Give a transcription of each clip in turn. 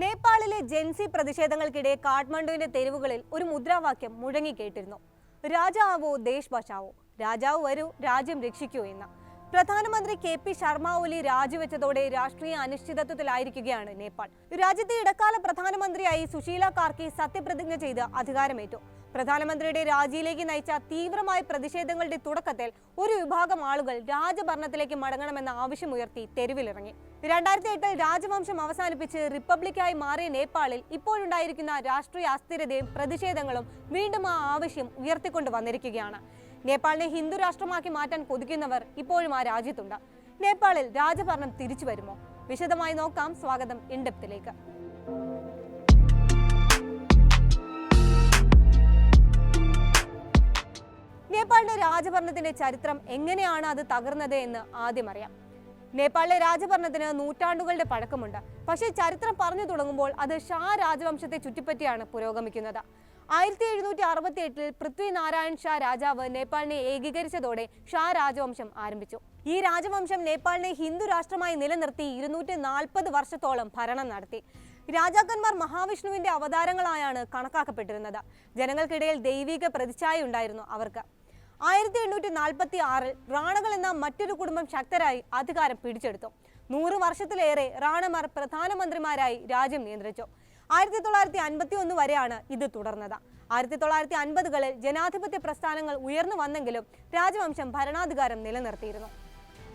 നേപ്പാളിലെ ജെൻസി പ്രതിഷേധങ്ങൾക്കിടെ കാഠ്മണ്ഡുവിന്റെ തെരുവുകളിൽ ഒരു മുദ്രാവാക്യം മുഴങ്ങിക്കേട്ടിരുന്നു രാജാവോ ദേശ് രാജാവ് വരൂ രാജ്യം രക്ഷിക്കൂ എന്ന്. പ്രധാനമന്ത്രി കെ പി ശർമ്മ ഒലി രാജിവെച്ചതോടെ രാഷ്ട്രീയ അനിശ്ചിതത്വത്തിലായിരിക്കുകയാണ് നേപ്പാൾ. രാജ്യത്തെ ഇടക്കാല പ്രധാനമന്ത്രിയായി സുശീല കാർക്കി സത്യപ്രതിജ്ഞ ചെയ്ത് അധികാരമേറ്റു. പ്രധാനമന്ത്രിയുടെ രാജിയിലേക്ക് നയിച്ച തീവ്രമായ പ്രതിഷേധങ്ങളുടെ തുടക്കത്തിൽ ഒരു വിഭാഗം ആളുകൾ രാജഭരണത്തിലേക്ക് മടങ്ങണമെന്ന ആവശ്യമുയർത്തി തെരുവിലിറങ്ങി. രണ്ടായിരത്തി എട്ടിൽ രാജവംശം അവസാനിപ്പിച്ച് റിപ്പബ്ലിക്കായി മാറിയ നേപ്പാളിൽ ഇപ്പോഴുണ്ടായിരിക്കുന്ന രാഷ്ട്രീയ അസ്ഥിരതയും പ്രതിഷേധങ്ങളും വീണ്ടും ആ ആവശ്യം ഉയർത്തിക്കൊണ്ട് വന്നിരിക്കുകയാണ്. നേപ്പാളിനെ ഹിന്ദു രാഷ്ട്രമാക്കി മാറ്റാൻ കൊതിക്കുന്നവർ ഇപ്പോഴും ആ രാജ്യത്തുണ്ട്. നേപ്പാളിൽ രാജഭരണം തിരിച്ചു വരുമോ? വിശദമായി നോക്കാം. സ്വാഗതം ഇൻഡെപ്തിലേക്ക്. നേപ്പാളിന്റെ രാജഭരണത്തിന്റെ ചരിത്രം എങ്ങനെയാണ് അത് തകർന്നത് എന്ന് ആദ്യം അറിയാം. നേപ്പാളിലെ രാജഭരണത്തിന് നൂറ്റാണ്ടുകളുടെ പഴക്കമുണ്ട്. പക്ഷേ ചരിത്രം പറഞ്ഞു തുടങ്ങുമ്പോൾ അത് ഷാ രാജവംശത്തെ ചുറ്റിപ്പറ്റിയാണ് പുരോഗമിക്കുന്നത്. ആയിരത്തി എഴുന്നൂറ്റി അറുപത്തി എട്ടിൽ പൃഥ്വിനാരായൺ ഷാ രാജാവ് നേപ്പാളിനെ ഏകീകരിച്ചതോടെ ഷാ രാജവംശം ആരംഭിച്ചു. ഈ രാജവംശം നേപ്പാളിനെ ഹിന്ദു രാഷ്ട്രമായി നിലനിർത്തി ഇരുന്നൂറ്റി നാൽപ്പത് വർഷത്തോളം ഭരണം നടത്തി. രാജാക്കന്മാർ മഹാവിഷ്ണുവിന്റെ അവതാരങ്ങളായാണ് കണക്കാക്കപ്പെട്ടിരുന്നത്. ജനങ്ങൾക്കിടയിൽ ദൈവിക പ്രതിച്ഛായ ഉണ്ടായിരുന്നു അവർക്ക്. ആയിരത്തി എണ്ണൂറ്റി നാൽപ്പത്തി ആറിൽ റാണകൾ എന്ന മറ്റൊരു കുടുംബം ശക്തരായി അധികാരം പിടിച്ചെടുത്തു. നൂറ് വർഷത്തിലേറെ റാണമാർ പ്രധാനമന്ത്രിമാരായി രാജ്യം നിയന്ത്രിച്ചു. ആയിരത്തി തൊള്ളായിരത്തി അൻപത്തി ഒന്ന് വരെയാണ് ഇത് തുടർന്നത്. ആയിരത്തി തൊള്ളായിരത്തി അൻപതുകളിൽ ജനാധിപത്യ പ്രസ്ഥാനങ്ങൾ ഉയർന്നു വന്നെങ്കിലും രാജവംശം ഭരണാധികാരം നിലനിർത്തിയിരുന്നു.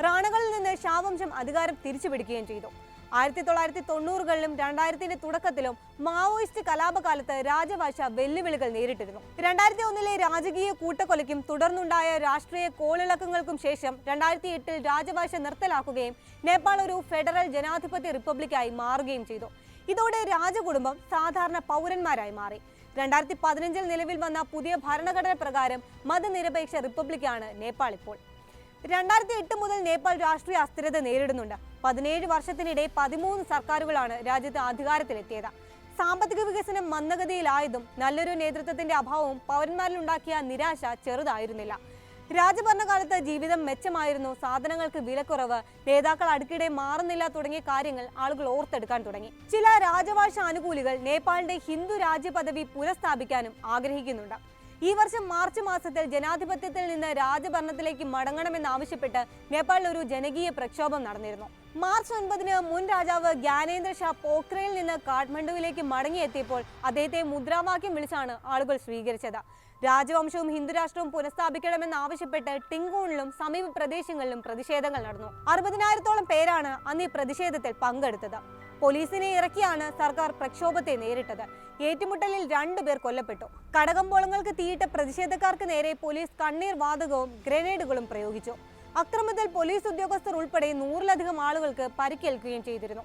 റാണകളിൽ നിന്ന് ഷാവംശം അധികാരം തിരിച്ചുപിടിക്കുകയും ചെയ്തു. ആയിരത്തി തൊള്ളായിരത്തി തൊണ്ണൂറുകളിലും രണ്ടായിരത്തിന്റെ തുടക്കത്തിലും മാവോയിസ്റ്റ് കലാപകാലത്ത് രാജഭാഷ വെല്ലുവിളികൾ നേരിട്ടിരുന്നു. രണ്ടായിരത്തി ഒന്നിലെ രാജകീയ കൂട്ടക്കൊലയ്ക്കും തുടർന്നുണ്ടായ രാഷ്ട്രീയ കോളിളക്കങ്ങൾക്കും ശേഷം രണ്ടായിരത്തി എട്ടിൽ രാജഭാഷ നിർത്തലാക്കുകയും നേപ്പാൾ ഒരു ഫെഡറൽ ജനാധിപത്യ റിപ്പബ്ലിക്കായി മാറുകയും ചെയ്തു. ഇതോടെ രാജകുടുംബം സാധാരണ പൗരന്മാരായി മാറി. രണ്ടായിരത്തി പതിനഞ്ചിൽ നിലവിൽ വന്ന പുതിയ ഭരണഘടന പ്രകാരം മതനിരപേക്ഷ റിപ്പബ്ലിക്കാണ് നേപ്പാൾ ഇപ്പോൾ. രണ്ടായിരത്തി എട്ട് മുതൽ നേപ്പാൾ രാഷ്ട്രീയ അസ്ഥിരത നേരിടുന്നുണ്ട്. പതിനേഴ് വർഷത്തിനിടെ പതിമൂന്ന് സർക്കാരുകളാണ് രാജ്യത്ത് അധികാരത്തിലെത്തിയത്. സാമ്പത്തിക വികസനം മന്ദഗതിയിലായതും നല്ലൊരു നേതൃത്വത്തിന്റെ അഭാവവും പൗരന്മാരിലുണ്ടാക്കിയ നിരാശ ചെറുതായിരുന്നില്ല. രാജഭരണകാലത്ത് ജീവിതം മെച്ചമായിരുന്നു. സാധനങ്ങൾക്ക് വിലക്കുറവ് നേതാക്കൾ അടുക്കിടെ മാറുന്നില്ല തുടങ്ങിയ കാര്യങ്ങൾ ആളുകൾ ഓർത്തെടുക്കാൻ തുടങ്ങി. ചില രാജഭാഷ ആനുകൂലികൾ നേപ്പാളിന്റെ ഹിന്ദു രാജ്യ പദവി പുനഃസ്ഥാപിക്കാനും ആഗ്രഹിക്കുന്നുണ്ട്. ഈ വർഷം മാർച്ച് മാസത്തിൽ ജനാധിപത്യത്തിൽ നിന്ന് രാജഭരണത്തിലേക്ക് മടങ്ങണമെന്നാവശ്യപ്പെട്ട് നേപ്പാളിൽ ഒരു ജനകീയ പ്രക്ഷോഭം നടന്നിരുന്നു. മാർച്ച് ഒൻപതിന് മുൻ രാജാവ് ജ്ഞാനേന്ദ്ര ഷാ പോക്രയിൽ നിന്ന് കാഠ്മണ്ഡുവിലേക്ക് മടങ്ങിയെത്തിയപ്പോൾ അദ്ദേഹത്തെ മുദ്രാവാക്യം വിളിച്ചാണ് ആളുകൾ സ്വീകരിച്ചത്. രാജവംശവും ഹിന്ദുരാഷ്ട്രവും പുനഃസ്ഥാപിക്കണമെന്നാവശ്യപ്പെട്ട് ടിങ്കൂണിലും സമീപ പ്രദേശങ്ങളിലും പ്രതിഷേധങ്ങൾ നടന്നു. അറുപതിനായിരത്തോളം പേരാണ് അന്ന് ഈ പ്രതിഷേധത്തിൽ പങ്കെടുത്തത്. പോലീസിനെ ഇറക്കിയാണ് സർക്കാർ പ്രക്ഷോഭത്തെ നേരിട്ടത്. ഏറ്റുമുട്ടലിൽ രണ്ടുപേർ കൊല്ലപ്പെട്ടു. കടകമ്പോളങ്ങൾക്ക് തീയിട്ട പ്രതിഷേധക്കാർക്ക് നേരെ പോലീസ് കണ്ണീർ വാതകവും ഗ്രനേഡുകളും പ്രയോഗിച്ചു. അക്രമത്തിൽ പോലീസ് ഉദ്യോഗസ്ഥർ ഉൾപ്പെടെ നൂറിലധികം ആളുകൾക്ക് പരിക്കേൽക്കുകയും ചെയ്തിരുന്നു.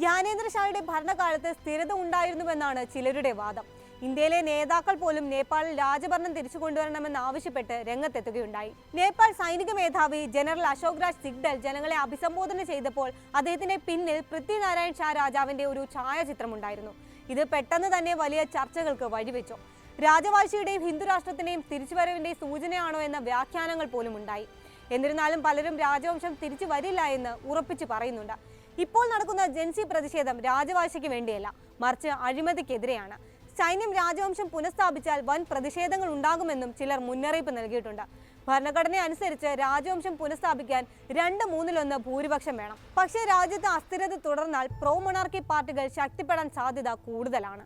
ജ്ഞാനേന്ദ്ര ഷായുടെ ഭരണകാലത്ത് സ്ഥിരത ഉണ്ടായിരുന്നുവെന്നാണ് ചിലരുടെ വാദം. ഇന്ത്യയിലെ നേതാക്കൾ പോലും നേപ്പാളിൽ രാജഭരണം തിരിച്ചു കൊണ്ടുവരണമെന്ന് ആവശ്യപ്പെട്ട് രംഗത്തെത്തുകയുണ്ടായി. നേപ്പാൾ സൈനിക മേധാവി ജനറൽ അശോക് രാജ് സിഗ്ഡൽ ജനങ്ങളെ അഭിസംബോധന ചെയ്തപ്പോൾ അദ്ദേഹത്തിന്റെ പിന്നിൽ പൃഥ്വിനാരായൺ ഷാ രാജാവിന്റെ ഒരു ഛായാചിത്രമുണ്ടായിരുന്നു. ഇത് പെട്ടെന്ന് തന്നെ വലിയ ചർച്ചകൾക്ക് വഴിവെച്ചു. രാജവാഴ്ചയുടെയും ഹിന്ദു രാഷ്ട്രത്തിന്റെയും തിരിച്ചുവരവിന്റെ സൂചനയാണോ എന്ന വ്യാഖ്യാനങ്ങൾ പോലും ഉണ്ടായി. എന്നിരുന്നാലും പലരും രാജവംശം തിരിച്ചു വരില്ല എന്ന് ഉറപ്പിച്ചു പറയുന്നുണ്ട്. ഇപ്പോൾ നടക്കുന്ന ജൻസി പ്രതിഷേധം രാജവാഴ്ചയ്ക്ക് വേണ്ടിയല്ല മറിച്ച് അഴിമതിക്കെതിരെയാണ്. സൈന്യം രാജവംശം പുനഃസ്ഥാപിച്ചാൽ വൻ പ്രതിഷേധങ്ങൾ ഉണ്ടാകുമെന്നും ചിലർ മുന്നറിയിപ്പ് നൽകിയിട്ടുണ്ട്. ഭരണഘടന അനുസരിച്ച് രാജവംശം പുനഃസ്ഥാപിക്കാൻ രണ്ട് മൂന്നിലൊന്ന് ഭൂരിപക്ഷം വേണം. പക്ഷേ രാജ്യത്ത് അസ്ഥിരത തുടർന്നാൽ പ്രോ മൊണാർക്കി പാർട്ടികൾ ശക്തിപ്പെടാൻ സാധ്യത കൂടുതലാണ്.